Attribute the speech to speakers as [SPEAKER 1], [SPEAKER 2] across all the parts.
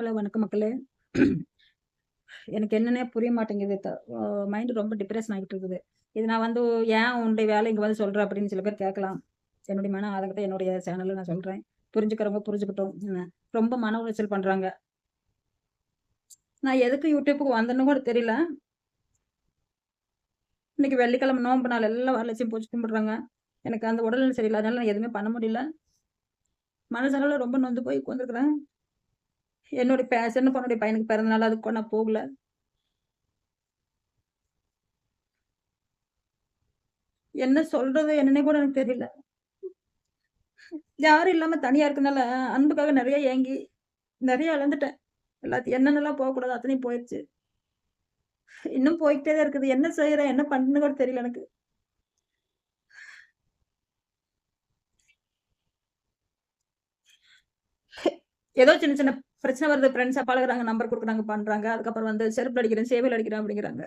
[SPEAKER 1] Hello வணக்கம் மக்களே. எனக்கு என்னன்னே புரிய மாட்டேங்குது. மைண்டு ரொம்ப டிப்ரெஷன் ஆகிட்டு இருக்குது. இது நான் வந்து ஏன் உன்னுடைய வேலை இங்கே வந்து சொல்கிறேன் அப்படின்னு சில பேர் கேட்கலாம். என்னுடைய மன ஆதங்கத்தை என்னுடைய சேனலில் நான் சொல்கிறேன் புரிஞ்சுக்கிறவங்க புரிஞ்சுக்கிட்டோம். என்ன, ரொம்ப மன உளைச்சல் பண்ணுறாங்க நான் எதுக்கு யூடியூப்புக்கு வந்தேன்னு கூட தெரியல. இன்னைக்கு வெள்ளிக்கிழமை நோம்பு நாள் எல்லாம் வரலட்சியம் பூச்சி கும்பிடுறாங்க. எனக்கு அந்த உடல்நிலை சரியில்லை. அதனால நான் எதுவுமே பண்ண முடியல. மனசளவில் ரொம்ப நொந்து போய் உட்காந்துருக்குறேன் என்னுடைய பே சின்ன பொண்ணுடைய பையனுக்கு பிறந்தனால அதுக்கு நான் போகல. என்ன சொல்றது என்னன்னே கூட எனக்கு தெரியல. யாரும் இல்லாம தனியா இருக்கனால அன்புக்காக நிறைய ஏங்கி நிறைய இழந்துட்டேன். எல்லாத்தையும் என்னென்னலாம் போகக்கூடாது அத்தனையும் போயிடுச்சு இன்னும் போய்கிட்டே தான் இருக்குது. என்ன செய்யறேன் என்ன பண்ணுன்னு கூட தெரியல எனக்கு. ஏதோ சின்ன சின்ன பிரச்சனை வருது ஃப்ரெண்ட்ஸா பழகுறாங்க நம்பர் கொடுக்குறாங்க பண்றாங்க. அதுக்கப்புறம் வந்து செருப்பு அடிக்கிறேன் சேவையில் அடிக்கிறேன் அப்படிங்கிறாங்க.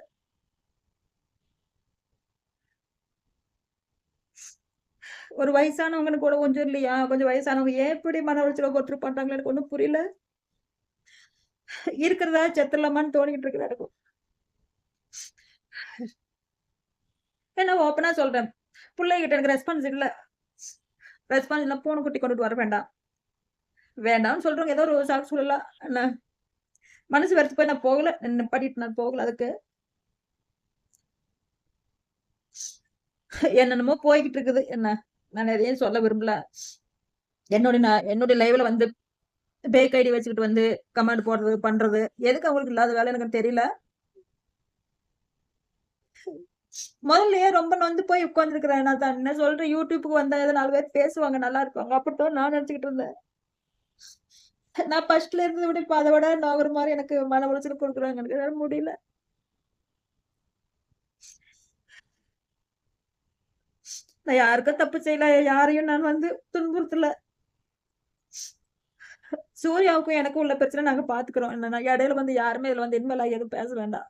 [SPEAKER 1] ஒரு வயசானவங்கன்னு கூட கொஞ்சம் இல்லையா? கொஞ்சம் வயசானவங்க ஏன் இப்படி மன உளைச்சல ஒருத்தர் பண்றாங்களோ எனக்கு ஒன்றும் புரியல. இருக்கிறதா செத்துலாமான்னு தோணிக்கிட்டு இருக்கு எனக்கும். என்ன ஓப்பனா சொல்றேன். பிள்ளைகிட்ட எனக்கு ரெஸ்பான்ஸ் இல்லை. ரெஸ்பான்ஸ் இல்லை பூனை குட்டி கொண்டுட்டு வர வேண்டாம். வேண்டாம்னு சொல்றவங்க ஏதோ ஒரு சாக்கு சொல்லலாம் என்ன? மனசு வெறுத்து போய் நான் போகல படிட்டு நான் போகல அதுக்கு. என்னென்னமோ போய்கிட்டு இருக்குது என்ன? நான் எதையும் சொல்ல விரும்பல. என்னுடைய நான் என்னுடைய லைவ்ல வந்து பேக் ஐடி வச்சுக்கிட்டு வந்து கமெண்ட் போடுறது பண்றது எதுக்கு அவங்களுக்கு இல்லாத வேலை எனக்கு தெரியல. முதல்லயே ரொம்ப நொந்து போய் உட்காந்துருக்கிறேன் நான் தான் என்ன சொல்றேன் யூடியூப்புக்கு வந்தா ஏதோ நாலு பேர் பேசுவாங்க நல்லா இருப்பாங்க. அப்படித்தான் நான் நினைச்சுக்கிட்டு இருந்தேன். நான் ஃபர்ஸ்ட்ல இருந்ததை விட இப்ப அதை விட நோகிற மாதிரி எனக்கு மன உளைச்சல் கொடுக்குறாங்க எனக்கு என்னால முடியல. நான் யாருக்கும் தப்பு செய்யல. யாரையும் நான் வந்து துன்புறுத்தல. சூர்யாவுக்கும் எனக்கும் உள்ள பிரச்சனை நாங்க பாத்துக்கிறோம். என்னன்னா இடையில வந்து யாருமே இதுல வந்து இனிமேல எதுவும் பேச வேண்டாம்.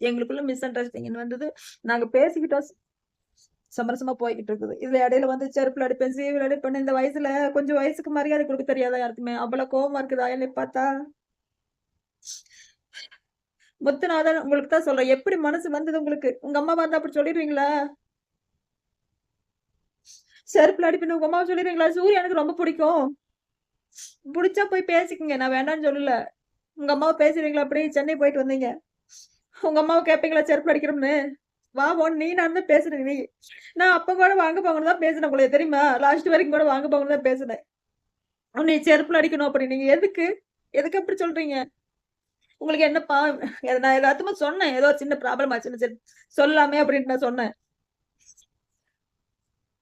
[SPEAKER 1] எங்களுக்குள்ள மிஸ் அண்டர்ஸ்டாண்டிங் வந்தது. நாங்க பேசிக்கிட்டோம். சமரசமா போய்கிட்டு இருக்குது. இதுல இடையில வந்து செருப்பு அடிப்பேன் சீவி அடிப்பேன் இந்த வயசுல கொஞ்சம் வயசுக்கு மரியாதை கொடுக்க தெரியாதா யாருக்குமே? அவ்வளவு கோவமா இருக்குதா? என்னை பார்த்தா? முத்துநாதன் உங்களுக்கு தான் சொல்றேன். எப்படி மனசு வந்தது உங்களுக்கு? உங்க அம்மா வந்து அப்படி சொல்லிடுவீங்களா? செருப்புல அடிப்பேன் உங்க அம்மா சொல்லிடுவீங்களா? சூரிய எனக்கு ரொம்ப பிடிக்கும். பிடிச்சா போய் பேசிக்கங்க. நான் வேண்டாம்னு சொல்லல. உங்க அம்மாவை பேசுறீங்களா அப்படி சென்னை போயிட்டு வந்தீங்க. உங்க அம்மாவை கேட்பீங்களா செருப்பு அடிக்கிறோம்னு? வா ஒன் நீ நான் தான் பேசுறேன் நீ. நான் அப்ப கூட வாங்க போகணும் தான் பேசினேன் உங்களுக்கு தெரியுமா? லாஸ்ட் வரைக்கும் கூட வாங்க போகணும் தான் பேசினேன். நீ செருப்புல அடிக்கணும் அப்படி நீங்க எதுக்கு? எதுக்கு அப்படி சொல்றீங்க? உங்களுக்கு என்ன என்னப்பா நான் எல்லாத்துமே சொன்னேன் ஏதோ சின்ன ப்ராப்ளம் ஆச்சுன்னு சரி சொல்லாமே அப்படின்ட்டு நான் சொன்னேன்.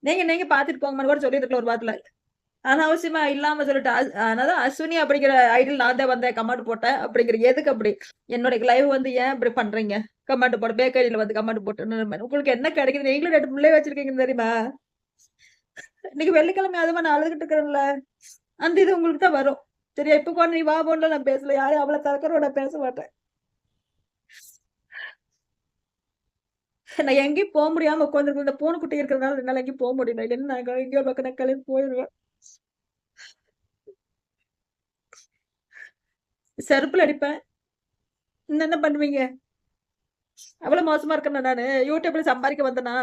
[SPEAKER 1] நீங்க நீங்க பாத்துட்டு போங்கன்னு கூட சொல்லியிருக்கல ஒரு வாரத்துல. அனாவசியமா இல்லாம சொல்லிட்டு அதான் அஸ்வினி அப்படிங்கிற ஐடியில் நான் தான் வந்தேன் கமெண்ட் போட்டேன் அப்படிங்கிற எதுக்கு அப்படி? என்னுடைய லைவ் வந்து ஏன் இப்படி பண்றீங்க? கமெண்ட் போட்டு பேக்கரியில வந்து கமெண்ட் போட்டு உங்களுக்கு என்ன கிடைக்குது நீங்களும் ரெண்டு பிள்ளை வச்சிருக்கீங்க தெரியுமா? இன்னைக்கு வெள்ளிக்கிழமை அதுமா நான் அழுதுகிட்டு இருக்கிறேன்ல. அந்த இது உங்களுக்கு தான் வரும். சரியா? இப்ப கூட நீ வா போன்ல நான் பேசல. யாரும் அவ்வளவு தரக்கிறோட பேச மாட்டேன். நான் எங்கேயும் போக முடியாம உட்காந்துருக்கேன் இந்த பூனைக்குட்டி இருக்கிறதுனால என்னால எங்கேயும் போக முடியல. இல்லைன்னு நான் எங்கேயோ பக்கம் நான் கிளம்பி போயிடுவேன் செருப்புல அடிப்பேன். என்ன பண்ணுவீங்க? அவ்வளவு மோசமா இருக்கேன் நானு? யூடியூப்ல சம்பாதிக்க வந்தனா?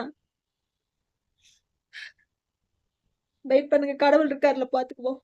[SPEAKER 1] வெயிட் பண்ணுங்க கடவுள் இருக்காருல பாத்துக்குவோம்.